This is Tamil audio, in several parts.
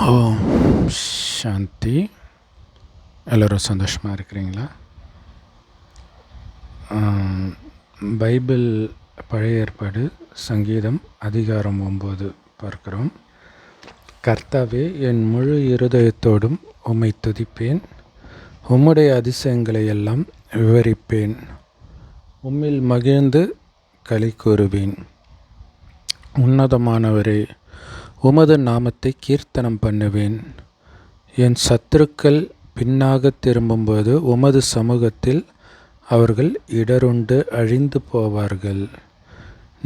ஓம் சாந்தி. எல்லோரும் சந்தோஷமாக இருக்கிறீங்களா? பைபிள் பழைய ஏற்பாடு சங்கீதம் அதிகாரம் ஒம்பது பார்க்கிறோம். கர்த்தாவே என் முழு இருதயத்தோடும் உம்மை துதிப்பேன். உம்முடைய அதிசயங்களை எல்லாம் விவரிப்பேன். உம்மில் மகிழ்ந்து களி கூறுவேன். உன்னதமானவரே உமது நாமத்தை கீர்த்தனம் பண்ணுவேன். என் சத்துருக்கள் பின்னாக திரும்பும்போது உமது சமூகத்தில் அவர்கள் இடருண்டு அழிந்து போவார்கள்.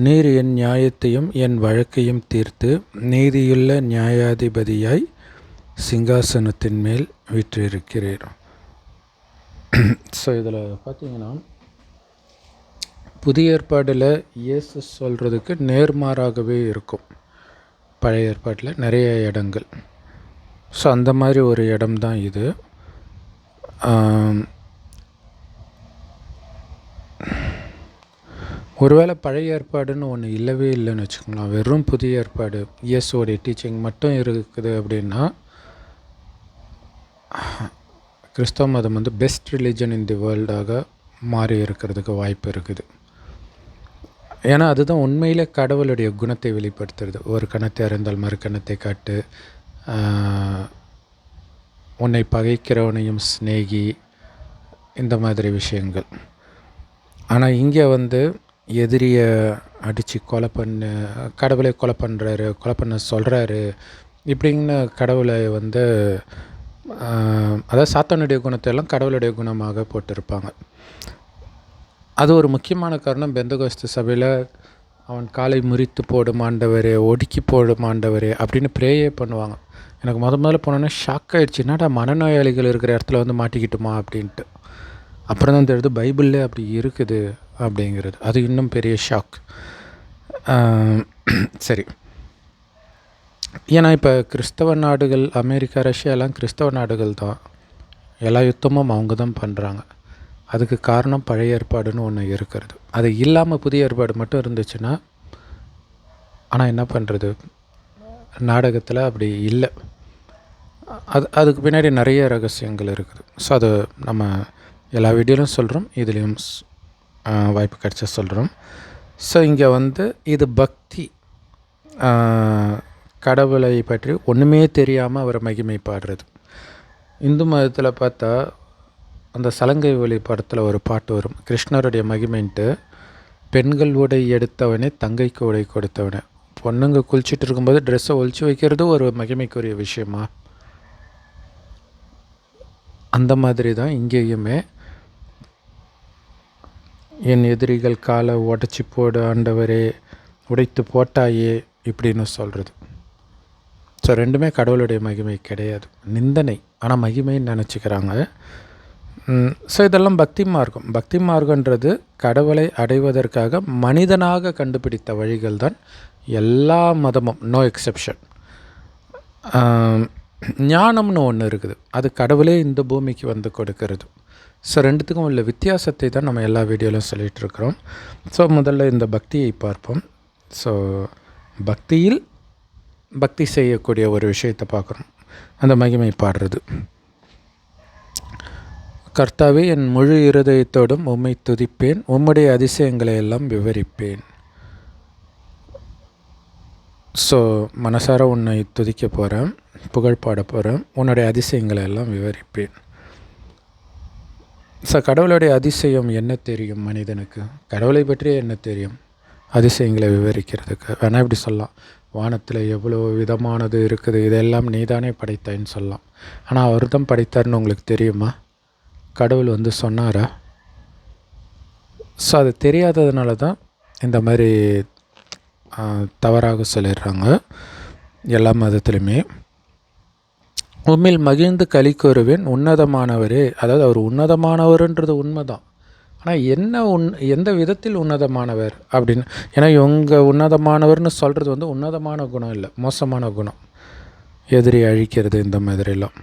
நீர் என் நியாயத்தையும் என் வழக்கையும் தீர்த்து நீதியுள்ள நியாயாதிபதியாய் சிங்காசனத்தின் மேல் விற்றிருக்கிறீர். ஸோ இதில் பார்த்தீங்கன்னா புதிய ஏற்பாடில் இயேசு சொல்கிறதுக்கு நேர்மாறாகவே இருக்கும். பழைய ஏற்பாட்டில் நிறைய இடங்கள். ஸோ அந்த மாதிரி ஒரு இடம் தான் இது ஒருவேளை பழைய ஏற்பாடுன்னு ஒன்று இல்லவே இல்லைன்னு வச்சுக்கோங்களேன். வெறும் புதிய ஏற்பாடு இயேசுவோடைய டீச்சிங் மட்டும் இருக்குது அப்படின்னா கிறிஸ்தவ மதம் வந்து பெஸ்ட் ரிலிஜன் இன் தி வேர்ல்டாக மாறி இருக்கிறதுக்கு வாய்ப்பு இருக்குது. ஏன்னா அதுதான் உண்மையில் கடவுளுடைய குணத்தை வெளிப்படுத்துறது. ஒரு கணத்தை அறிந்தால் மறு கணத்தை காட்டு. உன்னை பகைக்கிறவனையும் சிநேகி இந்த மாதிரி விஷயங்கள். ஆனால் இங்கே வந்து எதிரியை அடித்து கொலை பண்ணு கடவுளை கொலை பண்ணுறாரு கொலை பண்ண சொல்கிறாரு இப்படின்னு கடவுளை வந்து அதாவது சாத்தானுடைய குணத்தை எல்லாம் கடவுளுடைய குணமாக போட்டிருப்பாங்க. அது ஒரு முக்கியமான காரணம். பெந்தகோஸ்து சபையில் அவன் காலை முறித்து போடும் ஆண்டவரே ஒடுக்கி போடும் ஆண்டவரே அப்படின்னு ப்ரேயே பண்ணுவாங்க. எனக்கு முத முதல்ல போனோன்னே ஷாக் ஆகிடுச்சு என்னடா மனநோயாளிகள் இருக்கிற இடத்துல வந்து மாட்டிக்கிட்டுமா அப்படின்ட்டு. அப்புறம் தான் தெரியுது பைபிளில் அப்படி இருக்குது அப்படிங்கிறது. அது இன்னும் பெரிய ஷாக் சரி. ஏன்னா இப்போ கிறிஸ்தவ நாடுகள் அமெரிக்கா ரஷ்யா எல்லாம் கிறிஸ்தவ நாடுகள் தான். எல்லா யுத்தமும் அவங்க தான் பண்ணுறாங்க அதுக்கு காரணம் பழைய ஏற்பாடுன்னு ஒன்று இருக்கிறது. அது இல்லாமல் புதிய ஏற்பாடு மட்டும் இருந்துச்சுன்னா ஆனால் என்ன பண்ணுறது நாடகத்தில் அப்படி இல்லை. அது அதுக்கு பின்னாடி நிறைய ரகசியங்கள் இருக்குது. ஸோ அது நம்ம எல்லா வீடியோலையும் சொல்கிறோம் இதுலேயும் வாய்ப்பு கிடச்ச சொல்கிறோம் ஸோ இங்கே வந்து இது பக்தி. கடவுளை பற்றி ஒன்றுமே தெரியாமல் அவரை மகிமை பாடுறது இந்து மதத்தில் பார்த்தா அந்த சலங்கை ஒளி படத்தில் ஒரு பாட்டு வரும். கிருஷ்ணருடைய மகிமைன்ட்டு பெண்கள் உடை எடுத்தவனே தங்கைக்கு உடை கொடுத்தவனே. பொண்ணுங்க குளிச்சுட்டு இருக்கும்போது ட்ரெஸ்ஸை ஒழிச்சு வைக்கிறது ஒரு மகிமைக்குரிய விஷயமா? அந்த மாதிரி தான் இங்கேயுமே. என் எதிரிகள் காலை உடச்சி போடு ஆண்டவரே உடைத்து போட்டாயே இப்படின்னு சொல்கிறது ஸோ ரெண்டுமே கடவுளுடைய மகிமை கிடையாது. நிந்தனை. ஆனால் மகிமைன்னு நினச்சிக்கிறாங்க. ஸோ இதெல்லாம் பக்தி மார்க்கம். பக்தி மார்க்கன்றது கடவுளை அடைவதற்காக மனிதனாக கண்டுபிடித்த வழிகள் தான் எல்லா மதமும். நோ எக்ஸெப்ஷன் ஞானம்னு ஒன்று இருக்குது. அது கடவுளே இந்த பூமிக்கு வந்து கொடுக்கிறது. ஸோ ரெண்டுத்துக்கும் உள்ள வித்தியாசத்தை தான் நம்ம எல்லா வீடியோலையும் சொல்லிகிட்டு இருக்கிறோம். ஸோ முதல்ல இந்த பக்தியை பார்ப்போம். ஸோ பக்தியில் பக்தி செய்யக்கூடிய ஒரு விஷயத்தை பார்க்குறோம். அந்த மகிமை பாடுறது. கர்த்தாவே என் முழு இருதயத்தோடும் உம்மை துதிப்பேன். உம்முடைய அதிசயங்களை எல்லாம் விவரிப்பேன். ஸோ மனசார உன்னை துதிக்க போகிறேன் புகழ் பாட போகிறேன் உன்னுடைய அதிசயங்களை எல்லாம் விவரிப்பேன். ஸோ கடவுளுடைய அதிசயம் என்ன தெரியும் மனிதனுக்கு? கடவுளை பற்றி என்ன தெரியும்? அதிசயங்களை விவரிக்கிறதுக்கு. வேணால் இப்படி சொல்லலாம். வானத்தில் எவ்வளோ விதமானது இருக்குது? இதெல்லாம் நீதானே படைத்தேன்னு சொல்லலாம். ஆனால் அவர் தான் படைத்தார்னு உங்களுக்கு தெரியுமா? கடவுள் வந்து சொன்னாரா? ஸோ அது தெரியாததுனால தான் இந்த மாதிரி தவறாக சொல்லிடுறாங்க. எல்லா மதத்துலையுமே உண்மையில் மகிழ்ந்து களி கூறுவேன் உன்னதமானவரே. அதாவது அவர் உன்னதமானவர்ன்றது உண்மைதான். ஆனால் என்ன உன் எந்த விதத்தில் உன்னதமானவர் அப்படின்னு ஏன்னா இவங்க உன்னதமானவர்னு சொல்கிறது வந்து உன்னதமான குணம் இல்லை மோசமான குணம். எதிரி அழிக்கிறது இந்த மாதிரிலாம்.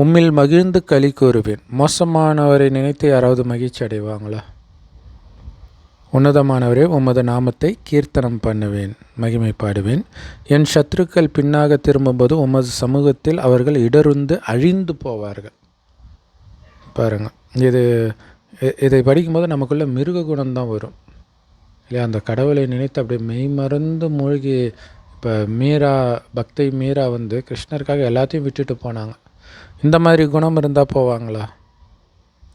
உம்மில் மகிழ்ந்து களி கூறுவேன். மோசமானவரை நினைத்து யாராவது மகிழ்ச்சி அடைவாங்களா? உன்னதமானவரே உமது நாமத்தை கீர்த்தனம் பண்ணுவேன் மகிமை பாடுவேன். என் சத்துருக்கள் பின்னாக திரும்பும்போது உமது சமூகத்தில் அவர்கள் இடருந்து அழிந்து போவார்கள். பாருங்கள் இது இதை படிக்கும்போது நமக்குள்ள மிருக குணம்தான் வரும். இல்லையா? அந்த கடவுளை நினைத்து அப்படியே மெய்மறந்து மூழ்கி இப்போ மீரா பக்தை மீரா வந்து கிருஷ்ணருக்காக எல்லாத்தையும் விட்டுட்டு போனாங்க. இந்த மாதிரி குணம் இருந்தால் போவாங்களா?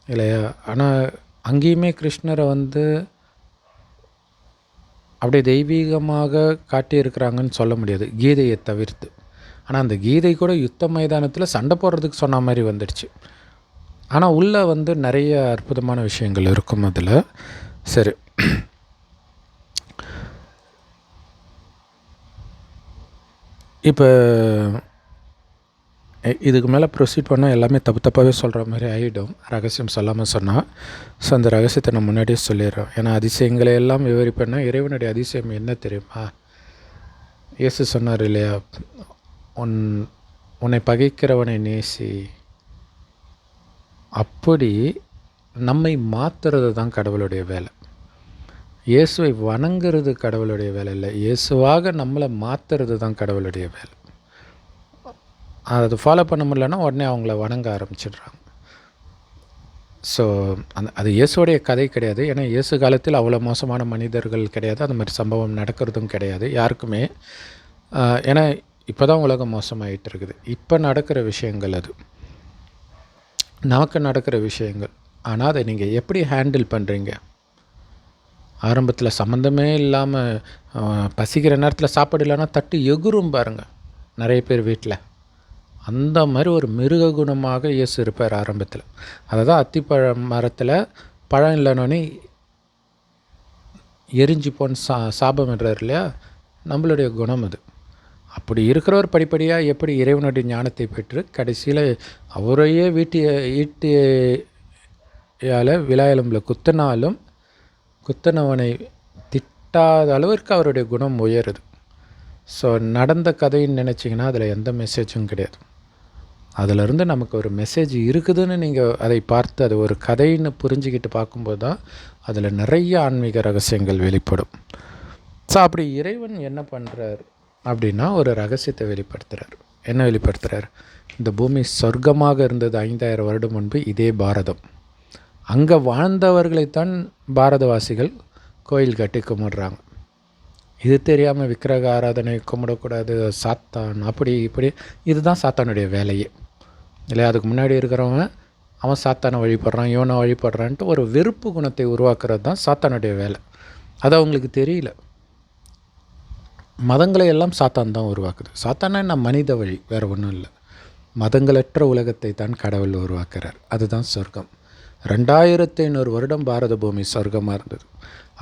இல்லையா? ஆனால் அங்கேயுமே கிருஷ்ணரை வந்து அப்படியே தெய்வீகமாக காட்டியிருக்கிறாங்கன்னு சொல்ல முடியாது. கீதையை தவிர்த்து. ஆனால் அந்த கீதை கூட யுத்த மைதானத்தில் சண்டை போடுறதுக்கு சொன்ன மாதிரி வந்துடுச்சு. ஆனால் உள்ளே வந்து நிறைய அற்புதமான விஷயங்கள் இருக்கும் அதில். சரி. இப்போ இதுக்கு மேலே ப்ரொசீட் பண்ணால் எல்லாமே தப்பு தப்பாகவே சொல்கிற மாதிரி ஆகிடும் ரகசியம் சொல்லாமல் சொன்னால் ஸோ அந்த ரகசியத்தை நான் முன்னாடியே சொல்லிடுறோம் ஏன்னா அதிசயங்களை எல்லாம் விவரிப்பேன்னா இறைவனுடைய அதிசயம் என்ன தெரியுமா? இயேசு சொன்னார் இல்லையா உன் உன்னை பகைக்கிறவனை நேசி. அப்படி நம்மை மாற்றுறது தான் கடவுளுடைய வேலை. இயேசுவை வணங்குறது கடவுளுடைய வேலை இல்லை. இயேசுவாக நம்மளை மாற்றுறது தான் கடவுளுடைய வேலை. அது ஃபாலோ பண்ண முடியலன்னா உடனே அவங்கள வணங்க ஆரம்பிச்சிடுறாங்க. ஸோ அந்த அது இயேசுடைய கதை கிடையாது. ஏன்னா இயேசு காலத்தில் அவ்வளோ மோசமான மனிதர்கள் கிடையாது. அந்த மாதிரி சம்பவம் நடக்கிறதும் கிடையாது. யாருக்குமே. ஏன்னா இப்போ தான் உலகம் மோசமாகிட்டு இருக்குது. இப்போ நடக்கிற விஷயங்கள் அது. நமக்கு நடக்கிற விஷயங்கள். ஆனால் அதை நீங்கள் எப்படி ஹேண்டில் பண்ணுறீங்க ஆரம்பத்தில் சம்மந்தமே இல்லாமல் பசிக்கிற நேரத்தில் சாப்பாடு இல்லைன்னா தட்டு எகுரும் பாருங்கள் நிறைய பேர் வீட்டில் அந்த மாதிரி ஒரு மிருக குணமாக இயேசு இருப்பார் ஆரம்பத்தில். அதாவது அத்திப்பழ மரத்தில் பழம் இல்லைனோடனே எரிஞ்சு போன்னு சா சாபம்ன்றார் இல்லையா? நம்மளுடைய குணம் அது. அப்படி இருக்கிறவர் படிப்படியாக எப்படி இறைவனுடைய ஞானத்தை பெற்று கடைசியில் அவரையே வீட்டு ஈட்டியால் விழாயலம்பில் குத்தினாலும் குத்தினவனை திட்டாத அளவிற்கு அவருடைய குணம் உயருது. ஸோ நடந்த கதைன்னு நினச்சிங்கன்னா அதில் எந்த மெசேஜும் கிடையாது. அதிலிருந்து நமக்கு ஒரு மெசேஜ் இருக்குதுன்னு நீங்கள் அதை பார்த்து அது ஒரு கதைன்னு புரிஞ்சுக்கிட்டு பார்க்கும்போது தான் அதில் நிறைய ஆன்மீக ரகசியங்கள் வெளிப்படும். ஸோ அப்படி இறைவன் என்ன பண்ணுறார் அப்படின்னா ஒரு ரகசியத்தை வெளிப்படுத்துகிறார் என்ன வெளிப்படுத்துகிறார் இந்த பூமி சொர்க்கமாக இருந்தது ஐந்தாயிரம் வருடம் முன்பு இதே பாரதம். அங்கே வாழ்ந்தவர்களைத்தான் பாரதவாசிகள் கோயில் கட்டி கும்பிட்றாங்க. இது தெரியாமல் விக்கிரக ஆராதனை கும்பிடக்கூடாது சாத்தான் அப்படி இப்படி. இதுதான் சாத்தானுடைய வேலையே. இல்லையா? அதுக்கு முன்னாடி இருக்கிறவன் அவன் சாத்தானை வழிபடுறான் இவனை வழிபடுறான்ட்டு ஒரு வெறுப்பு குணத்தை உருவாக்குறது தான் சாத்தானுடைய வேலை. அது அவங்களுக்கு தெரியல. மதங்களை எல்லாம் சாத்தான் தான் உருவாக்குது. சாத்தானா என்ன? மனித வழி வேறு ஒன்றும் இல்லை. மதங்களற்ற உலகத்தை தான் கடவுள் உருவாக்குறார். அதுதான் சொர்க்கம். ரெண்டாயிரத்தி ஐநூறு வருடம் பாரத பூமி சொர்க்கமாக இருந்தது.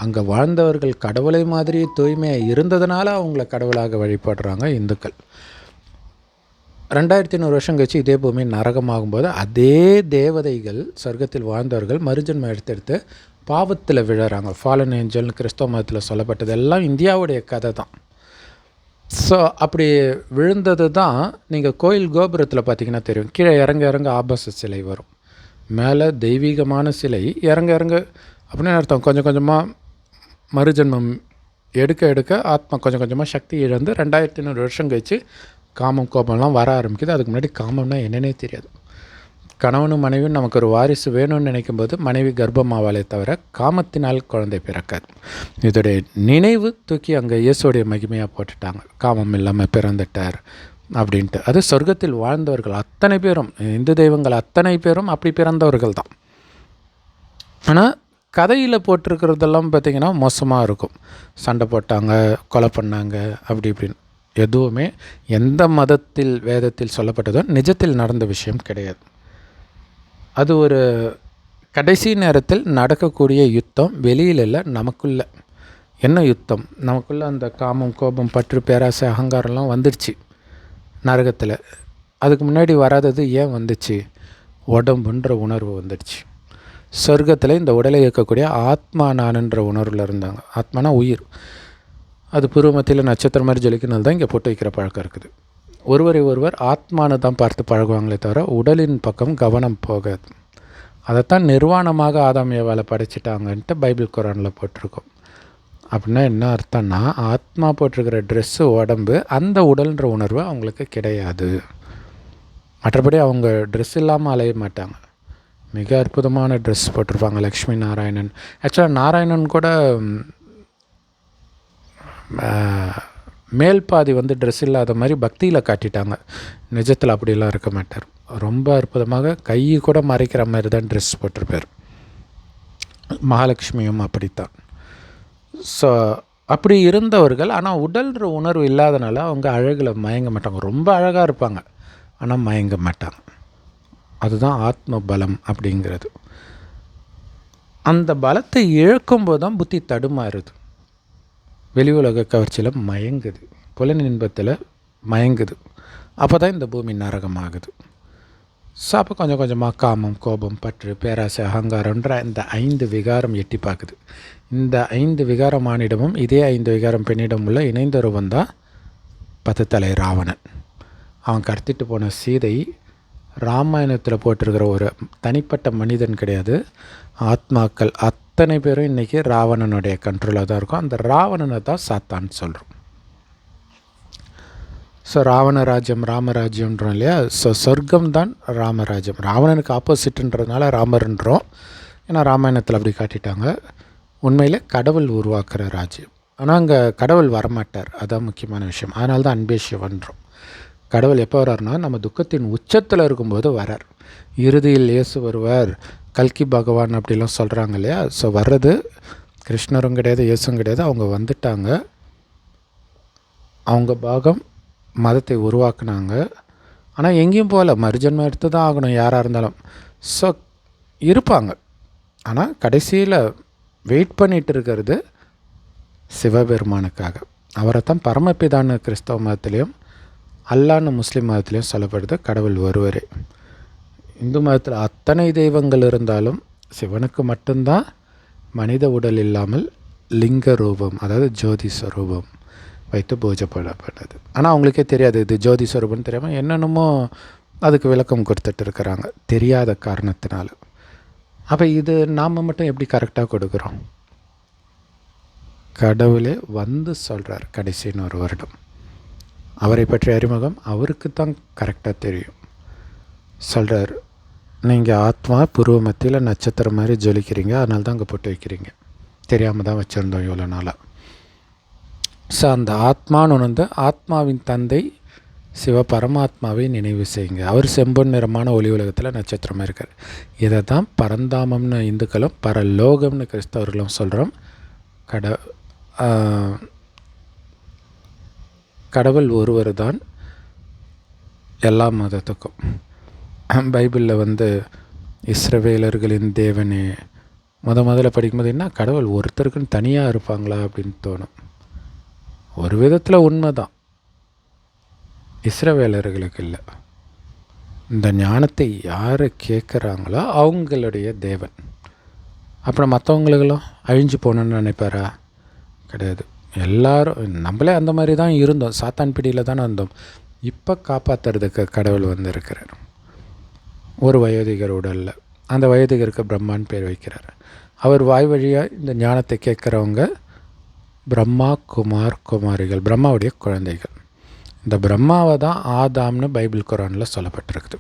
அங்கே வாழ்ந்தவர்கள் கடவுளை மாதிரி தூய்மையாக இருந்ததுனால அவங்கள கடவுளாக வழிபடுறாங்க இந்துக்கள். ரெண்டாயிரத்தி ஐநூறு வருஷம் கழிச்சு இதே பூமி நரகமாகும்போது அதே தேவதைகள் சொர்க்கத்தில் வாழ்ந்தவர்கள் மறுஜன்மம் எடுத்தெடுத்து பாவத்தில் விழறாங்க. ஃபாலன் ஏஞ்சல்னு கிறிஸ்தவ மதத்தில் சொல்லப்பட்டது எல்லாம் இந்தியாவுடைய கதை தான். ஸோ அப்படி விழுந்தது தான் நீங்கள் கோயில் கோபுரத்தில் பார்த்தீங்கன்னா தெரியும். கீழே இறங்க இறங்க ஆபாச சிலை வரும். மேலே தெய்வீகமான சிலை இறங்க இறங்க அப்படின்னு அர்த்தம். கொஞ்சம் கொஞ்சமாக மறுஜென்மம் எடுக்க எடுக்க ஆத்மா கொஞ்சம் கொஞ்சமாக சக்தி இழந்து ரெண்டாயிரத்தி ஐநூறு வருஷம் கழிச்சு காமம் கோபம்லாம் வர ஆரம்பிக்குது. அதுக்கு முன்னாடி காமம்னா என்னன்னே தெரியாது. கணவனும் மனைவியும் நமக்கு ஒரு வாரிசு வேணும்னு நினைக்கும்போது மனைவி கர்ப்பமாவாலே தவிர காமத்தினால் குழந்தை பிறக்காது. இதோடைய நினைவு தூக்கி அங்கே இயேசுடைய மகிமையாக போட்டுட்டாங்க. காமம் இல்லாமல் பிறந்துட்டார் அப்படின்ட்டு. அது சொர்க்கத்தில் வாழ்ந்தவர்கள் அத்தனை பேரும் இந்து தெய்வங்கள் அத்தனை பேரும் அப்படி பிறந்தவர்கள் தான் ஆனால் கதையில் போட்டிருக்கிறதெல்லாம் பார்த்திங்கன்னா மோசமாக இருக்கும். சண்டை போட்டாங்க கொலை பண்ணாங்க அப்படி இப்படின்னு. எதுவுமே எந்த மதத்தில் வேதத்தில் சொல்லப்பட்டதோ நிஜத்தில் நடந்த விஷயம் கிடையாது. அது ஒரு கடைசி நேரத்தில் நடக்கக்கூடிய யுத்தம் வெளியில் இல்லை நமக்குள்ள. என்ன யுத்தம்? நமக்குள்ளே அந்த காமம் கோபம் பற்று பேராசை அகங்காரம்லாம் வந்துடுச்சு நரகத்தில். அதுக்கு முன்னாடி வராதது ஏன் வந்துச்சு? உடம்புன்ற உணர்வு வந்துடுச்சு சொர்க்கத்தில் இந்த உடலை இயக்கக்கூடிய ஆத்மா நானுன்ற உணர்வில் இருந்தாங்க. ஆத்மானா உயிர். அது பூர்வமத்தியில் நட்சத்திரம் மாதிரி ஜொலிக்கிறனால தான் இங்கே போட்டு வைக்கிற பழக்கம் இருக்குது. ஒருவரை ஒருவர் ஆத்மானு தான் பார்த்து பழகுவாங்களே தவிர உடலின் பக்கம் கவனம் போகாது. அதைத்தான் நிர்வாணமாக ஆதாமியாவால் படைச்சிட்டாங்கன்ட்டு பைபிள் குரானில் போட்டிருக்கோம். அப்படின்னா என்ன அர்த்தம்னா ஆத்மா போட்டிருக்கிற ட்ரெஸ்ஸு உடம்பு அந்த உடல்ன்ற உணர்வு அவங்களுக்கு கிடையாது. மற்றபடி அவங்க ட்ரெஸ் இல்லாமல் அலைய மாட்டாங்க. மிக அற்புதமான ட்ரெஸ் போட்டிருப்பாங்க லக்ஷ்மி நாராயணன். ஆக்சுவலாக நாராயணன் கூட மேல் பாதி வந்து ட்ரெஸ் இல்லாத மாதிரி பக்தியில் காட்டிட்டாங்க. நிஜத்தில் அப்படிலாம் இருக்க மாட்டார். ரொம்ப அற்புதமாக கை கூட மறைக்கிற மாதிரி தான் ட்ரெஸ் போட்டிருப்பார். மகாலட்சுமியும் அப்படித்தான். ஸோ அப்படி இருந்தவர்கள் ஆனால் உடல்ன்ற உணர்வு இல்லாதனால அவங்க அழகில் மயங்க மாட்டாங்க. ரொம்ப அழகாக இருப்பாங்க. ஆனால் மயங்க மாட்டாங்க. அதுதான் ஆத்ம பலம் அப்படிங்கிறது. அந்த பலத்தை இழக்கும்போது தான் புத்தி தடுமாறுது. வெளி உலக கவர்ச்சியில் மயங்குது. புலன் இன்பத்தில் மயங்குது. அப்போ தான் இந்த பூமி நரகமாகுது. ஸோ அப்போ கொஞ்சம் கொஞ்சமாக காமம் கோபம் பற்று பேராசை அகங்காரம்ன்ற இந்த ஐந்து விகாரம் எட்டி பார்க்குது இந்த ஐந்து விகாரம் ஆணிடமும் இதே ஐந்து விகாரம் பெண்ணிடம் உள்ள இணைந்த தான் பத்து தலை ராவணன். அவன் கடத்திட்டு போன சீதை ராமாயணத்தில் போட்டிருக்கிற ஒரு தனிப்பட்ட மனிதன் கிடையாது. ஆத்மாக்கள் அத்தனை பேரும் இன்றைக்கி ராவணனுடைய கண்ட்ரோலாக தான் இருக்கும். அந்த ராவணனை தான் சாத்தான்னு சொல்கிறோம் ஸோ ராவணராஜ்யம் ராமராஜ்யம்ன்றோம் இல்லையா? ஸோ சொர்க்கம் தான் ராமராஜ்யம். ராவணனுக்கு ஆப்போசிட்ன்றதுனால ராமர்ன்றோம். ஏன்னா ராமாயணத்தில் அப்படி காட்டிட்டாங்க. உண்மையில் கடவுள் உருவாக்குற ராஜ்யம். ஆனால் அங்கே கடவுள் வரமாட்டார். அதுதான் முக்கியமான விஷயம். அதனால தான் அன்பே சிவன்றோம். கடவுள் எப்போ வர்றார்னா நம்ம துக்கத்தின் உச்சத்தில் இருக்கும்போது வரார் இறுதியில் இயேசு வருவார். கல்கி பகவான் அப்படிலாம் சொல்கிறாங்க இல்லையா? ஸோ வர்றது கிருஷ்ணரும் கிடையாது இயேசும் கிடையாது. அவங்க வந்துட்டாங்க. அவங்க பாகம் மதத்தை உருவாக்குனாங்க. ஆனால் எங்கேயும் போகல. மறுஜன்மம் எடுத்து தான் ஆகணும் யாராக இருந்தாலும். ஸோ இருப்பாங்க. ஆனால் கடைசியில் வெயிட் பண்ணிட்டு இருக்கிறது சிவபெருமானுக்காக. அவரை தான் பரமபிதான கிறிஸ்தவ மதத்துலேயும் அல்லான்னு முஸ்லீம் மதத்துலேயும் சொல்லப்படுது கடவுள் ஒருவரே. இந்து மதத்தில் அத்தனை தெய்வங்கள் இருந்தாலும் சிவனுக்கு மட்டும்தான் மனித உடல் இல்லாமல் லிங்க ரூபம் அதாவது ஜோதி ஸ்வரூபம் வைத்து பூஜை பண்ணப்படுது ஆனால் அவங்களுக்கே தெரியாது இது ஜோதி ஸ்வரூபம்னு தெரியாமல் என்னென்னமோ அதுக்கு விளக்கம் கொடுத்துட்டு இருக்கிறாங்க தெரியாத காரணத்தினால. அப்போ இது நாம் மட்டும் எப்படி கரெக்டாக கொடுக்குறோம்? கடவுளே வந்து சொல்கிறார் கடைசின்னு ஒரு வருடம். அவரை பற்றிய அறிமுகம் அவருக்கு தான் கரெக்டாக தெரியும். சொல்கிறார் நீங்கள் ஆத்மா புருவ மத்தியில் நட்சத்திரம் மாதிரி ஜொலிக்கிறீங்க. அதனால தான் அங்கே போட்டு வைக்கிறீங்க. தெரியாமல் தான் வச்சுருந்தோம் இவ்வளோ நாளாக ஸோ அந்த ஆத்மான்னு உணர்ந்து ஆத்மாவின் தந்தை சிவ பரமாத்மாவை நினைவு செய்யுங்க. அவர் செம்பொன் நிறமான ஒளி உலகத்தில் நட்சத்திரமாக இருக்கார். இதை தான் பரந்தாமம்னு இந்துக்களும் பரலோகம்னு கிறிஸ்தவர்களும் சொல்கிறோம் கட கடவுள் ஒருவர் தான் எல்லா மதத்துக்கும். பைபிளில் வந்து இஸ்ரவேலர்களின் தேவனே முத முதல்ல படிக்கும்போது என்ன கடவுள் ஒருத்தருக்குன்னு தனியாக இருப்பாங்களா அப்படின்னு தோணும். ஒரு விதத்தில் உண்மை தான் இஸ்ரவேலர்களுக்கு இல்லை. இந்த ஞானத்தை யார் கேட்குறாங்களோ அவங்களுடைய தேவன். அப்புறம் மற்றவங்களுக்கெல்லாம் அழிஞ்சு போகணுன்னு நினைப்பாரா? கிடையாது. எல்லாரும் நம்மளே அந்த மாதிரி தான் இருந்தோம். சாத்தான் பிடியில் தானே இருந்தோம் இப்போ காப்பாற்றுறதுக்கு கடவுள் வந்திருக்கிறார். ஒரு வயோதிகர் உடலில். அந்த வயோதிகருக்கு பிரம்மான்னு பேர் வைக்கிறார். அவர் வாய் வழியாக இந்த ஞானத்தை கேட்குறவங்க பிரம்மா குமார் குமாரிகள் பிரம்மாவுடைய குழந்தைகள். இந்த பிரம்மாவை தான் ஆதாம்னு பைபிள் குரானில் சொல்லப்பட்டிருக்குது.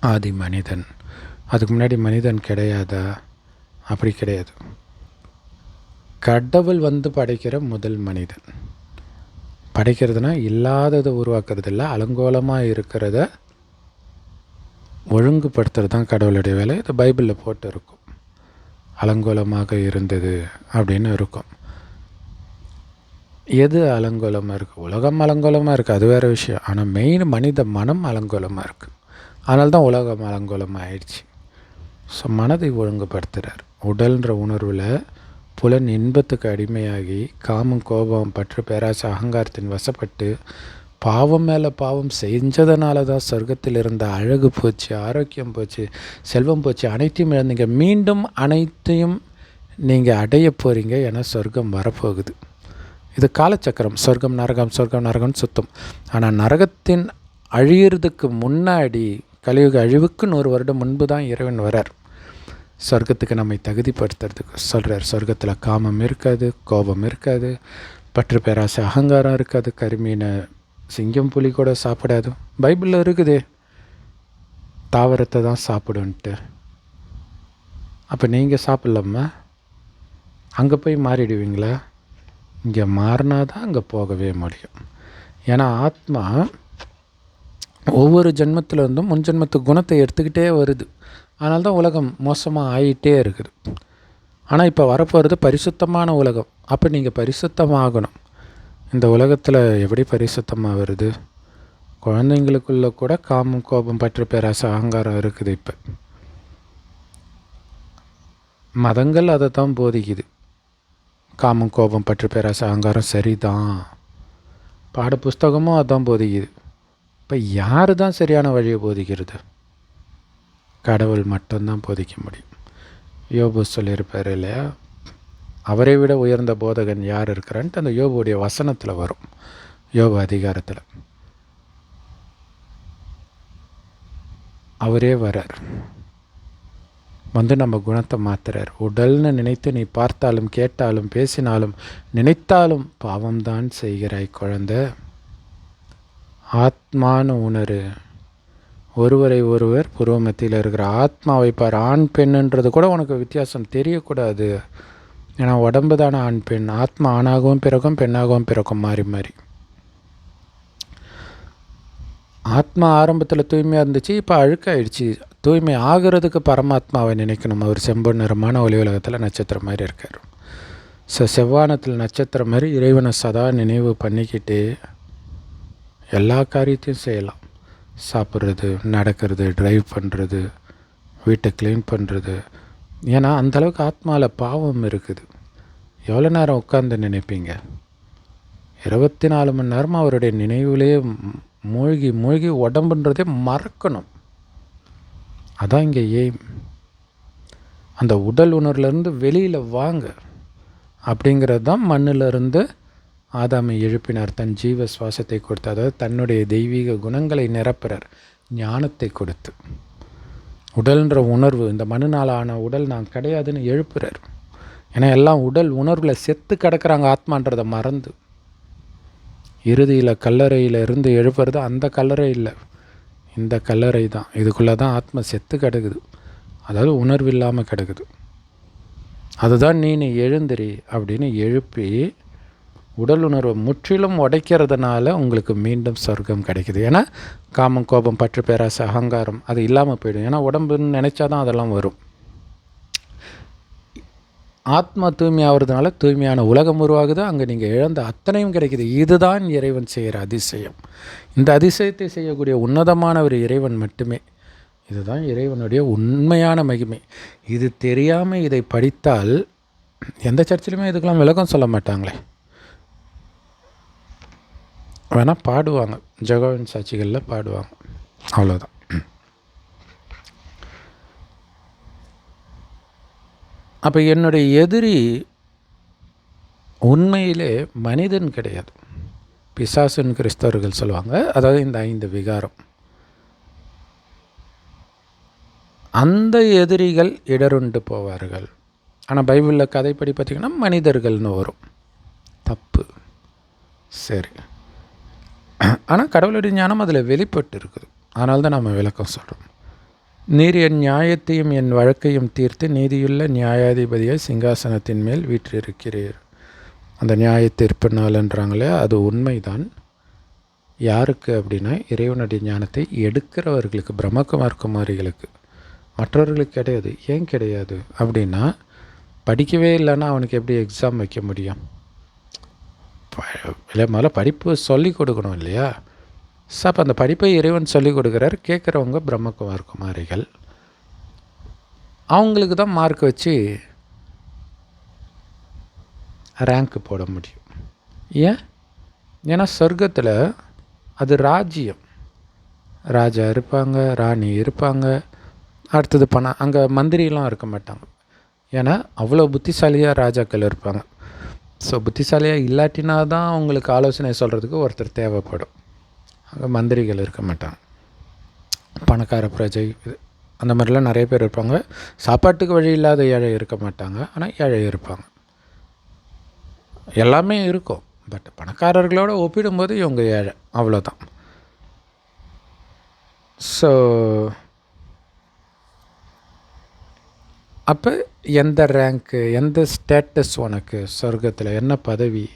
ஆதி மனிதன். அதுக்கு முன்னாடி மனிதன் கிடையாதா? அப்படி கிடையாது. கடவுள் வந்து படைக்கிற முதல் மனிதன். படைக்கிறதுனா இல்லாததை உருவாக்குறது இல்லை அலங்கோலமாக இருக்கிறத ஒழுங்குபடுத்துறது தான் கடவுளுடைய வேலை. இது பைபிளில் போட்டு இருக்கும் அலங்கோலமாக இருந்தது அப்படின்னு இருக்கும். எது அலங்கோலமாக இருக்குது உலகம் அலங்கோலமாக இருக்குது அது வேறு விஷயம். ஆனால் மெயின் மனித மனம் அலங்கோலமாக இருக்குது அதனால தான் உலகம் அலங்கோலமாக ஆயிடுச்சு. ஸோ மனதை ஒழுங்குபடுத்துகிறார் உடல்ன்ற உணர்வில் புலன் இன்பத்துக்கு அடிமையாகி காமம் கோபம் பற்று பேராசை அகங்காரத்தின் வசப்பட்டு பாவம் மேலே பாவம் செஞ்சதுனால தான் சொர்க்கத்தில் இருந்த அழகு போச்சு ஆரோக்கியம் போச்சு செல்வம் போச்சு அனைத்தையும் இழந்தீங்க. மீண்டும் அனைத்தையும் நீங்கள் அடைய போகிறீங்க ஏன்னா சொர்க்கம் வரப்போகுது. இது காலச்சக்கரம். சொர்க்கம் நரகம் சொர்க்கம் நரகம்னு சுத்தம். ஆனால் நரகத்தின் அழியிறதுக்கு முன்னாடி கலியுக அழிவுக்கு நூறு வருடம் முன்பு தான் இறைவன் வரார். சொர்க்கத்துக்கு நம்மை தகுதிப்படுத்துறதுக்கு சொல்கிறார் சொர்க்கத்தில் காமம் இருக்காது கோபம் இருக்காது பற்று பேராசை அகங்காரம் இருக்காது கருமீனை சிங்கம் புலி கூட சாப்பிடாது. பைபிளில் இருக்குது. தாவரத்தை தான் சாப்பிடுன்ட்டு அப்போ நீங்கள் சாப்பிட்லாமா? அங்கே போய் மாறிடுவீங்களா? இங்கே மாறினா தான் அங்கே போகவே முடியும். ஏன்னா ஆத்மா ஒவ்வொரு ஜென்மத்தில் இருந்தும் முன் ஜென்மத்து குணத்தை எடுத்துக்கிட்டே வருது. அதனால தான் உலகம் மோசமாக ஆகிட்டே இருக்குது. ஆனால் இப்போ வரப்போகிறது பரிசுத்தமான உலகம். அப்போ நீங்கள் பரிசுத்தமாகணும். இந்த உலகத்தில் எப்படி பரிசுத்தமாக வருது? குழந்தைங்களுக்குள்ளே கூட காமம் கோபம் பற்று பேராசை அகங்காரம் இருக்குது இப்போ. மதங்கள் அதை தான் போதிக்குது. காமம் கோபம் பற்று பேராசை அகங்காரம் சரிதான். பாட புஸ்தகமும் அதான் போதிக்குது. இப்போ யார் தான் சரியான வழியை போதிக்கிறது? கடவுள் மட்டும்தான் போதிக்க முடியும். யோபு சொல்லியிருப்பார் இல்லையா? அவரை விட உயர்ந்த போதகன் யார் இருக்கிறான்ட்டு அந்த யோபுடைய வசனத்தில் வரும். யோபு அதிகாரத்தில். அவரே வரார். வந்து நம்ம குணத்தை மாத்துறார். உடல்னு நினைத்து நீ பார்த்தாலும் கேட்டாலும் பேசினாலும் நினைத்தாலும் பாவம்தான் செய்கிறாய் குழந்த. ஆத்மான உணரு. ஒருவரை ஒருவர் புருவ மத்தியில் இருக்கிற ஆத்மாவை பார். ஆண் பெண்ணுன்றது கூட உனக்கு வித்தியாசம் தெரியக்கூடாது. ஏன்னா உடம்பு தானே ஆண் பெண். ஆத்மா ஆணாகவும் பிறக்கும் பெண்ணாகவும் பிறக்கும் மாறி மாறி. ஆத்மா ஆரம்பத்தில் தூய்மையாக இருந்துச்சு இப்போ அழுக்காயிடுச்சு. தூய்மை ஆகிறதுக்கு பரமாத்மாவை நினைக்கணும். அவர் செம்பு நிறமான ஒளி உலகத்தில் நட்சத்திரம் மாதிரி இருக்கார். ஸோ செவ்வானத்தில் நட்சத்திரம் மாதிரி இறைவனை சதா நினைவு பண்ணிக்கிட்டு எல்லா காரியத்தையும் செய்யலாம். சாப்பிட்றது நடக்கிறது ட்ரைவ் பண்ணுறது வீட்டை க்ளீன் பண்ணுறது ஏன்னா அந்தளவுக்கு ஆத்மாவில் பாவம் இருக்குது. எவ்வளோ நேரம் உட்காந்து நினைப்பீங்க? இருபத்தி நாலு மணி நேரம் அவருடைய நினைவுலேயே மூழ்கி மூழ்கி உடம்புன்றதே மறக்கணும். அதான் இங்கே எய்ம் அந்த உடல் உணர்வுலேருந்து வெளியில் வாங்க. அப்படிங்கிறது தான் மண்ணிலிருந்து ஆதாமை எழுப்பினார். தன் ஜீவ சுவாசத்தை கொடுத்து அதாவது தன்னுடைய தெய்வீக குணங்களை நிரப்புறார் ஞானத்தை கொடுத்து. உடல்ன்ற உணர்வு இந்த மனுநாளான உடல் நான் கிடையாதுன்னு எழுப்புறார் ஏன்னா எல்லாம் உடல் உணர்வில் செத்து கிடக்கிறாங்க ஆத்மான்றதை மறந்து. இறுதியில் கல்லறையில் இருந்து எழுப்புறது அந்த கல்லறை இல்லை. இந்த கல்லறை தான். இதுக்குள்ளே தான் ஆத்மா செத்து கிடக்குது. அதாவது உணர்வு இல்லாமல் கிடக்குது. அதுதான் நீ நீ எழுந்திரி அப்படின்னு எழுப்பி உடல் உணர்வை முற்றிலும் உடைக்கிறதுனால உங்களுக்கு மீண்டும் சொர்க்கம் கிடைக்குது. ஏன்னா காமம் கோபம் பற்று பேராசை அகங்காரம் அது இல்லாமல் போயிடும். ஏன்னா உடம்புன்னு நினச்சா தான் அதெல்லாம் வரும். ஆத்மா தூய்மை ஆகிறதுனால தூய்மையான உலகம் உருவாகுது. அங்கே நீங்கள் இழந்த அத்தனையும் கிடைக்குது. இதுதான் இறைவன் செய்கிற அதிசயம். இந்த அதிசயத்தை செய்யக்கூடிய உன்னதமான ஒரு இறைவன் மட்டுமே. இதுதான் இறைவனுடைய உண்மையான மகிமை. இது தெரியாமல் இதை படித்தால் எந்த சர்ச்சிலுமே இதுக்கெல்லாம் விளக்கம் சொல்ல மாட்டாங்களே. வேணால் பாடுவாங்க. ஜெகோவின் சாட்சிகளில் பாடுவாங்க. அவ்வளோதான் அப்போ என்னுடைய எதிரி உண்மையிலே மனிதன் கிடையாது. பிசாசுன்னு கிறிஸ்தவர்கள் சொல்லுவாங்க. அதாவது இந்த ஐந்து விகாரம். அந்த எதிரிகள் இடருண்டு போவார்கள். ஆனால் பைபிளில் கதைப்படி பார்த்திங்கன்னா மனிதர்கள்னு வரும். தப்பு. சரி. ஆனால் கடவுளுடைய ஞானம் அதில் வெளிப்பட்டு இருக்குது அதனால தான் நம்ம விளக்கம் சொல்கிறோம் நீர் என் நியாயத்தையும் என் வழக்கையும் தீர்த்து நீதியுள்ள நியாயாதிபதியாய் சிங்காசனத்தின் மேல் வீற்றிருக்கிறீர். அந்த நியாய தீர்ப்பு நாள்ன்றாங்களே அது உண்மைதான். யாருக்கு அப்படின்னா இறைவனுடைய ஞானத்தை எடுக்கிறவர்களுக்கு பிரம்மகுமார் குமாரிகளுக்கு. மற்றவர்களுக்கு கிடையாது. ஏன் கிடையாது? அப்படின்னா படிக்கவே இல்லைன்னா அவனுக்கு எப்படி எக்ஸாம் வைக்க முடியும்? இல்லை முதல்ல படிப்பு சொல்லி கொடுக்கணும் இல்லையா? ஸோ அப்போ அந்த படிப்பை இறைவன் சொல்லி கொடுக்குறார். கேட்குறவங்க பிரம்மகுமார் குமாரிகள் அவங்களுக்கு தான் மார்க் வச்சு ரேங்க் போட முடியும். ஏன்? ஏன்னா சொர்க்கத்தில் அது ராஜ்யம். ராஜா இருப்பாங்க ராணி இருப்பாங்க. அடுத்தது பணம் அங்கே மந்திரிலாம் இருக்க மாட்டாங்க. ஏன்னா அவ்வளோ புத்திசாலியாக ராஜாக்கள் இருப்பாங்க. ஸோ புத்திசாலியாக இல்லாட்டினா தான் அவங்களுக்கு ஆலோசனை சொல்கிறதுக்கு ஒருத்தர் தேவைப்படும். அங்கே மந்திரிகள் இருக்க மாட்டாங்க. பணக்கார பிரஜை இது அந்த மாதிரிலாம் நிறைய பேர் இருப்பாங்க. சாப்பாட்டுக்கு வழி இல்லாத ஏழை இருக்க மாட்டாங்க. ஆனால் ஏழை இருப்பாங்க. எல்லாமே இருக்கும். பட் பணக்காரர்களோட ஒப்பிடும்போது இவங்க ஏழை. அவ்வளோதான் ஸோ அப்போ எந்த ரேங்க்கு எந்த ஸ்டேட்டஸ் உனக்கு சொர்க்கத்தில்? என்ன பதவி?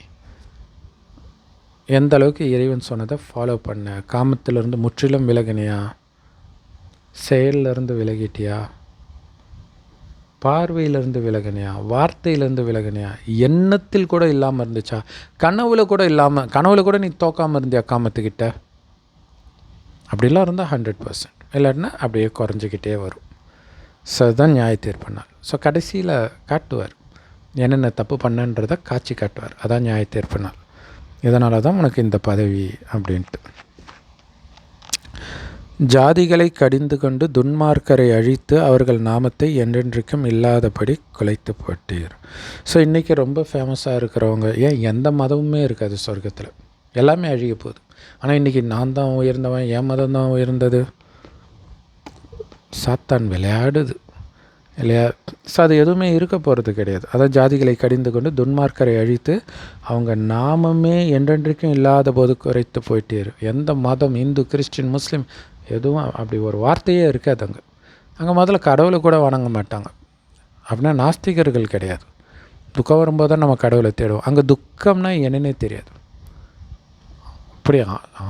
எந்த அளவுக்கு இறைவன் சொன்னதை ஃபாலோ பண்ண? காமத்திலிருந்து முற்றிலும் விலகினியா? செயலிருந்து விலகிட்டியா? பார்வையிலேருந்து விலகினியா? வார்த்தையிலேருந்து விலகினியா? எண்ணத்தில் கூட இல்லாமல் இருந்துச்சா? கனவுல கூட இல்லாமல் கனவுல கூட நீ தோக்காமல் இருந்தியா காமத்துக்கிட்ட? அப்படிலாம் இருந்தால் ஹண்ட்ரட் பர்சன்ட் இல்லாட்டினா அப்படியே குறைஞ்சிக்கிட்டே வரும். ஸோ அதுதான் நியாய தீர்ப்பு நாள் ஸோ கடைசியில் காட்டுவார். என்னென்ன தப்பு பண்ணன்றதை காட்சி காட்டுவார். அதான் நியாய தீர்ப்பு நாள் இதனால தான் உனக்கு இந்த பதவி அப்படின்ட்டு. ஜாதிகளை கடிந்து கொண்டு துன்மார்க்கரை அழித்து அவர்கள் நாமத்தை என்றென்றைக்கும் இல்லாதபடி குலைத்து போட்டீர். ஸோ இன்றைக்கி ரொம்ப ஃபேமஸாக இருக்கிறவங்க ஏன் எந்த மதமுமே இருக்காது சொர்க்கத்தில். எல்லாமே அழிய போகுது. ஆனால் இன்றைக்கி நான் தான் உயர்ந்தவன் என் மதம் தான் உயர்ந்தது. சாத்தான் விளையாடுது. இல்லையா? ஸோ அது எதுவுமே இருக்க போகிறது கிடையாது. அதான் ஜாதிகளை கடிந்து கொண்டு துன்மார்க்கரை அழித்து அவங்க நாமமே என்றென்றைக்கும் இல்லாத போது குறைத்து போயிட்டே எந்த மதம் இந்து கிறிஸ்டின் முஸ்லீம் எதுவும் அப்படி ஒரு வார்த்தையே இருக்காது அங்கே. அங்கே முதல்ல கடவுளை கூட வணங்க மாட்டாங்க. அப்படின்னா நாஸ்திகர்கள் கிடையாது. துக்கம் வரும்போது தான் நம்ம கடவுளை தேடுவோம். அங்கே துக்கம்னா என்னன்னே தெரியாது. அப்படி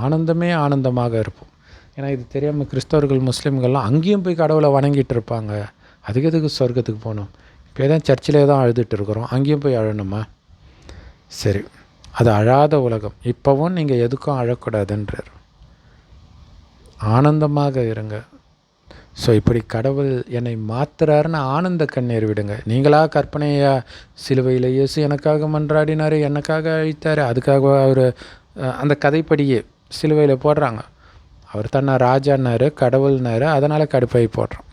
ஆனந்தமே ஆனந்தமாக இருப்போம். ஏன்னா இது தெரியாமல் கிறிஸ்தவர்கள் முஸ்லீம்கள்லாம் அங்கேயும் போய் கடவுளை வணங்கிட்டு இருப்பாங்க அதுக்கு எதுக்கு சொர்க்கத்துக்கு போகணும்? இப்போ தான் சர்ச்சிலே தான் அழுதுட்டு இருக்கிறோம் அங்கேயும் போய் அழணுமா? சரி அது அழாத உலகம். இப்போவும் நீங்கள் எதுக்கும் அழக்கூடாதுன்றார். ஆனந்தமாக இருங்க. ஸோ இப்படி கடவுள் என்னை மாத்துறாருன்னு ஆனந்த கண்ணீர் விடுங்க. நீங்களாக கற்பனையாக சிலுவையில் இயேசு எனக்காக மன்றாடினார் எனக்காக அழித்தார் அதுக்காக அவர் அந்த கதைப்படியே சிலுவையில் போடுறாங்க. அவர் தன்னை ராஜான்னாரு கடவுள்னாரு அதனால் கடுப்பாகி போடுறோம்.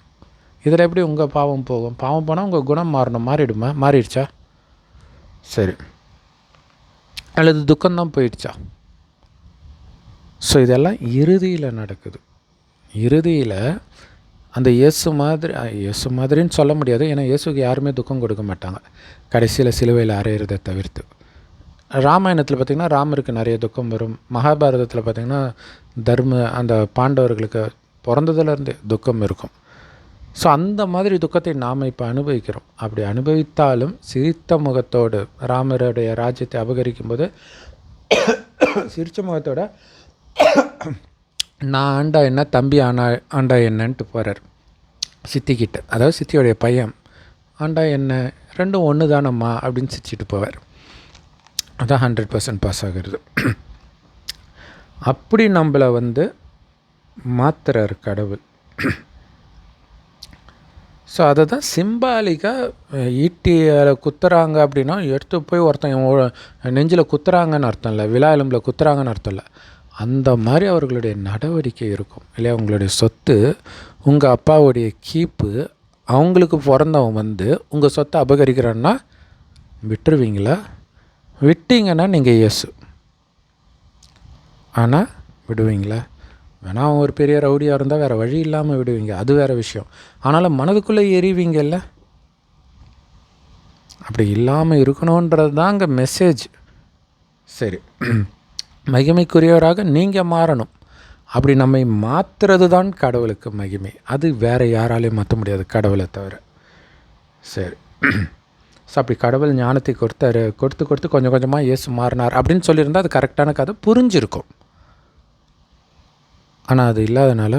இதில் எப்படி உங்கள் பாவம் போகும்? பாவம் போனால் உங்கள் குணம் மாறணும். மாறிடுமா? மாறிடுச்சா? சரி. அல்லது துக்கம்தான் போயிடுச்சா? ஸோ இதெல்லாம் இறுதியில் நடக்குது. இறுதியில் அந்த இயேசு மாதிரி இயேசு மாதிரின்னு சொல்ல முடியாது. ஏன்னா இயேசுக்கு யாருமே துக்கம் கொடுக்க மாட்டாங்க. கடைசியில் சிலுவையில் அறையிறதை தவிர்த்து. ராமாயணத்தில் பார்த்திங்கன்னா ராமருக்கு நிறைய துக்கம் வரும். மகாபாரதத்தில் பார்த்திங்கன்னா தர்ம அந்த பாண்டவர்களுக்கு பிறந்ததுலேருந்து துக்கம் இருக்கும். ஸோ அந்த மாதிரி துக்கத்தை நாம் இப்போ அனுபவிக்கிறோம். அப்படி அனுபவித்தாலும் சிரித்த முகத்தோடு ராமருடைய ராஜ்யத்தை அபகரிக்கும் போது சிரித்த முகத்தோட நான் ஆண்டா என்ன தம்பி ஆனா ஆண்டா என்னன்ட்டு போகிறார் சித்திக்கிட்ட அதாவது சித்தியோடைய பையன் ஆண்டா என்ன ரெண்டும் ஒன்று தானம்மா அப்படின்னு சிரிச்சிட்டு போவார். அதான் ஹண்ட்ரட் பர்சன்ட் பாஸ் ஆகிறது. அப்படி நம்மளை வந்து மாத்துறார் கடவுள். ஸோ அதை தான் சிம்பாலிக்காக ஈட்டியில் குத்துறாங்க அப்படின்னா எடுத்து போய் ஒருத்தன் நெஞ்சில் குத்துறாங்கன்னு அர்த்தம் இல்லை விழா எலும்பில் குத்துறாங்கன்னு அர்த்தம் இல்லை. அந்த மாதிரி அவர்களுடைய நடவடிக்கை இருக்கும். இல்லையா? உங்களுடைய சொத்து உங்கள் அப்பாவுடைய கீப்பு அவங்களுக்கு பிறந்தவன் வந்து உங்கள் சொத்தை அபகரிக்கிறான்னா விட்டுருவீங்களா? விட்டீங்கன்னா நீங்கள் இயேசு. ஆனால் விடுவீங்களா? வேணா அவன் ஒரு பெரிய ரவுடியாக இருந்தால் வேறு வழி இல்லாமல் விடுவீங்க. அது வேறு விஷயம். ஆனாலும் மனதுக்குள்ளே எறிவீங்கல்ல அப்படி இல்லாமல் இருக்கணுன்றது தான் அங்கே மெசேஜ் சரி. மகிமைக்குரியவராக நீங்கள் மாறணும். அப்படி நம்மை மாற்றுறது தான் கடவுளுக்கு மகிமை. அது வேறு யாராலையும் மாற்ற முடியாது கடவுளை தவிர. சரி. ஸோ அப்படி கடவுள் ஞானத்தை கொடுத்தாரு. கொடுத்து கொடுத்து கொஞ்சம் கொஞ்சமாக இயேசு மாறினார் அப்படின்னு சொல்லியிருந்தால் அது கரெக்டான கதை. புரிஞ்சிருக்கும். ஆனால் அது இல்லாதனால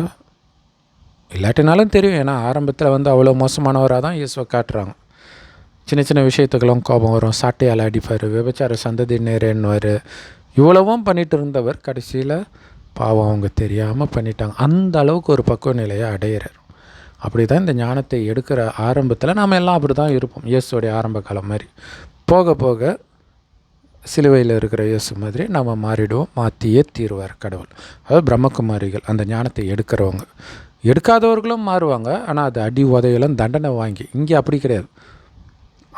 இல்லாட்டினாலும் தெரியும். ஏன்னா ஆரம்பத்தில் வந்து அவ்வளோ மோசமானவராக தான் இயேசுவை காட்டுறாங்க. சின்ன சின்ன விஷயத்துக்கெல்லாம் கோபம் வரும். சாட்டையால் அடிப்பார் விபச்சார சந்ததி நேரன்னுவார். இவ்வளவும் பண்ணிட்டு இருந்தவர் கடைசியில் பாவம் அவங்க தெரியாமல் பண்ணிட்டாங்க. அந்த அளவுக்கு ஒரு பக்குவ நிலையை அடையிறார். அப்படி தான் இந்த ஞானத்தை எடுக்கிற ஆரம்பத்தில் நாம் எல்லாம் அப்படி தான் இருப்போம். இயேசுடைய ஆரம்ப காலம் மாதிரி. போக போக சிலுவையில் இருக்கிற இயேசு மாதிரி நம்ம மாறிடுவோம். மாற்றியே தீருவார் கடவுள். அதாவது பிரம்மகுமாரிகள் அந்த ஞானத்தை எடுக்கிறவங்க. எடுக்காதவர்களும் மாறுவாங்க. ஆனால் அது அடி உதையெல்லாம் தண்டனை வாங்கி இங்கே அப்படி கிடையாது.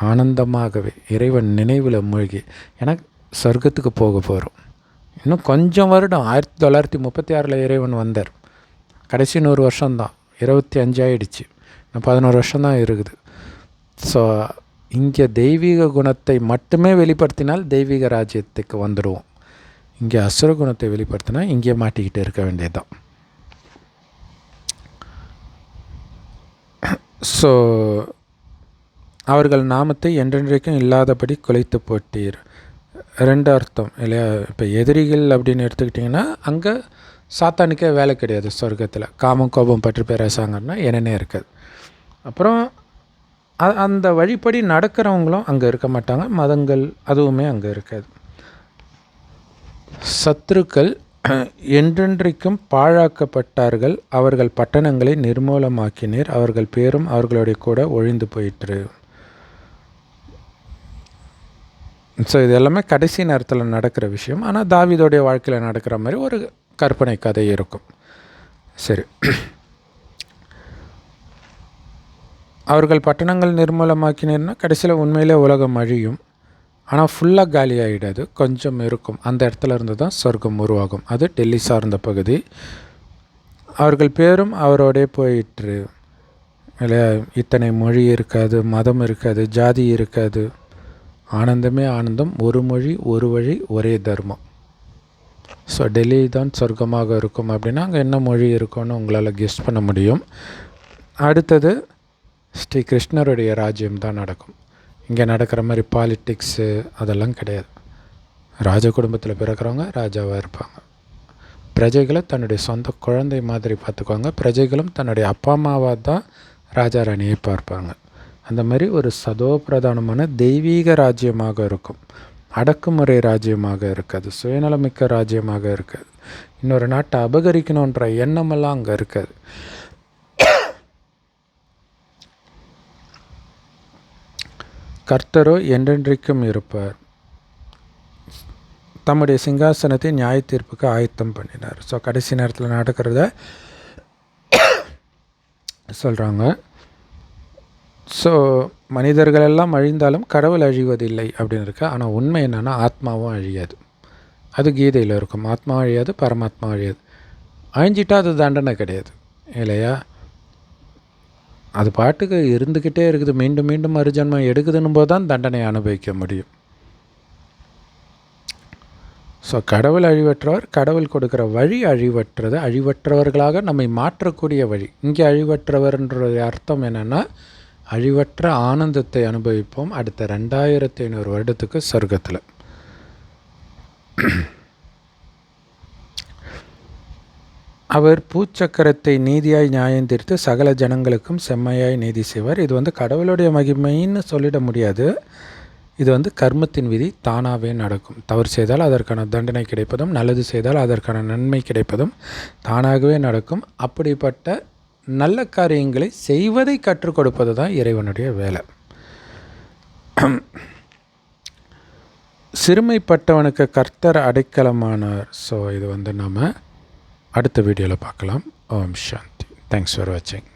ஆனந்தமாகவே இறைவன் நினைவில் மூழ்கி எனக்கு சொர்க்கத்துக்கு போக போகிறோம் இன்னும் கொஞ்சம் வருடம் ஆயிரத்தி தொள்ளாயிரத்தி முப்பத்தி ஆறில் இறைவன் வந்தார். கடைசி நூறு வருஷம்தான். இருபத்தி அஞ்சாயிடுச்சு. இன்னும் பதினோரு வருஷம் தான் இருக்குது. ஸோ இங்கே தெய்வீக குணத்தை மட்டுமே வெளிப்படுத்தினால் தெய்வீக ராஜ்யத்துக்கு வந்துடுவோம் இங்கே அசுர குணத்தை வெளிப்படுத்தினா இங்கே மாட்டிக்கிட்டு இருக்க வேண்டியதுதான். ஸோ அவர்கள் நாமத்தை என்றென்றைக்கும் இல்லாதபடி குலைத்து போட்டீர். ரெண்டு அர்த்தம் இல்லையா? இப்போ எதிரிகள் அப்படின்னு எடுத்துக்கிட்டிங்கன்னா அங்கே சாத்தானுக்கே வேலை கிடையாது சொர்க்கத்தில். காமம் கோபம் பற்றி பேராசாங்கன்னா என்னென்ன இருக்காது. அப்புறம் அந்த வழிப்படி நடக்கிறவங்களும் அங்கே இருக்க மாட்டாங்க. மதங்கள் அதுவுமே அங்கே இருக்காது. சத்துருக்கள் என்றென்றைக்கும் பாழாக்கப்பட்டார்கள். அவர்கள் பட்டணங்களை நிர்மூலமாக்கினீர். அவர்கள் பேரும் அவர்களுடைய கூட ஒழிந்து போயிற்று. ஸோ இது எல்லாமே கடைசி நேரத்தில் நடக்கிற விஷயம். ஆனால் தாவிதோடைய வாழ்க்கையில் நடக்கிற மாதிரி ஒரு கற்பனை கதை இருக்கும். சரி. அவர்கள் பட்டணங்கள் நிர்மூலமாக்கினீர்னா கடைசியில் உண்மையிலே உலகம் அழியும். ஆனால் ஃபுல்லாக காலி ஆகிடாது கொஞ்சம் இருக்கும். அந்த இடத்துல இருந்து தான் சொர்க்கம் உருவாகும். அது டெல்லி சார்ந்த பகுதி. அவர்கள் பேரும் அவரோடே போயிட்டு இல்லை இத்தனை மொழி இருக்காது மதம் இருக்காது ஜாதி இருக்காது. ஆனந்தமே ஆனந்தம். ஒரு மொழி ஒரு வழி ஒரே தர்மம். ஸோ டெல்லி தான் சொர்க்கமாக இருக்கும் அப்படின்னா அங்கே என்ன மொழி இருக்கும்னு உங்களால் கெஸ் பண்ண முடியும். அடுத்தது ஸ்ரீ கிருஷ்ணருடைய ராஜ்யம் தான் நடக்கும். இங்கே நடக்கிற மாதிரி பாலிட்டிக்ஸு அதெல்லாம் கிடையாது. ராஜ குடும்பத்தில் பிறக்கிறவங்க ராஜாவாக இருப்பாங்க. பிரஜைகளை தன்னுடைய சொந்த குழந்தை மாதிரி பார்த்துக்குவாங்க. பிரஜைகளும் தன்னுடைய அப்பா அம்மாவாக தான் ராஜா ராணியை பார்ப்பாங்க. அந்த மாதிரி ஒரு சதோ பிரதானமான தெய்வீக ராஜ்யமாக இருக்கும். அடக்குமுறை ராஜ்யமாக இருக்காது சுயநலமிக்க ராஜ்யமாக இருக்காது. இன்னொரு நாட்டை அபகரிக்கணுன்ற எண்ணமெல்லாம் அங்கே இருக்காது. கர்த்தரோ என்றென்றைக்கும் இருப்பார். தம்முடைய சிங்காசனத்தை நியாய தீர்ப்புக்கு ஆயத்தம் பண்ணினார். ஸோ கடைசி நேரத்தில் நடக்கிறத சொல்கிறாங்க ஸோ மனிதர்கள் எல்லாம் அழிந்தாலும் கடவுள் அழிவதில்லை அப்படின்னு இருக்கு ஆனால் உண்மை என்னென்னா ஆத்மாவும் அழியாது. அது கீதையில் இருக்கும். ஆத்மா அழியாது பரமாத்மா அழியாது. அழிஞ்சிட்டா அது தண்டனை கிடையாது. இல்லையா? அது பாட்டுக்கு இருந்துக்கிட்டே இருக்குது. மீண்டும் மீண்டும் மறுஜன்மம் எடுக்குதுன்னும் போது தான் தண்டனை அனுபவிக்க முடியும். ஸோ கடவுள் அழிவற்றவர் கடவுள் கொடுக்குற வழி அழிவற்றது. அழிவற்றவர்களாக நம்மை மாற்றக்கூடிய வழி. இங்கே அழிவற்றவர்ன்ற அர்த்தம் என்னென்னா அழிவற்ற ஆனந்தத்தை அனுபவிப்போம் அடுத்த ரெண்டாயிரத்தி ஐநூறு வருடத்துக்கு சொர்க்கத்தில். அவர் பூச்சக்கரத்தை நீதியாய் நியாயம் தீர்த்து சகல ஜனங்களுக்கும் செம்மையாய் நீதி செய்வார். இது வந்து கடவுளுடைய மகிமைன்னு சொல்லிட முடியாது. இது வந்து கர்மத்தின் விதி தானாகவே நடக்கும். தவறு செய்தால் அதற்கான தண்டனை கிடைப்பதும் நல்லது செய்தால் அதற்கான நன்மை கிடைப்பதும் தானாகவே நடக்கும். அப்படிப்பட்ட நல்ல காரியங்களை செய்வதை கற்றுக் கொடுப்பது தான் இறைவனுடைய வேலை. சிறுமைப்பட்டவனுக்கு கர்த்தர் அடைக்கலமானார். ஸோ இது வந்து நம்ம அடுத்த வீடியோவில் பார்க்கலாம். ஓம் சாந்தி. தேங்க்ஸ் ஃபார் வாட்சிங்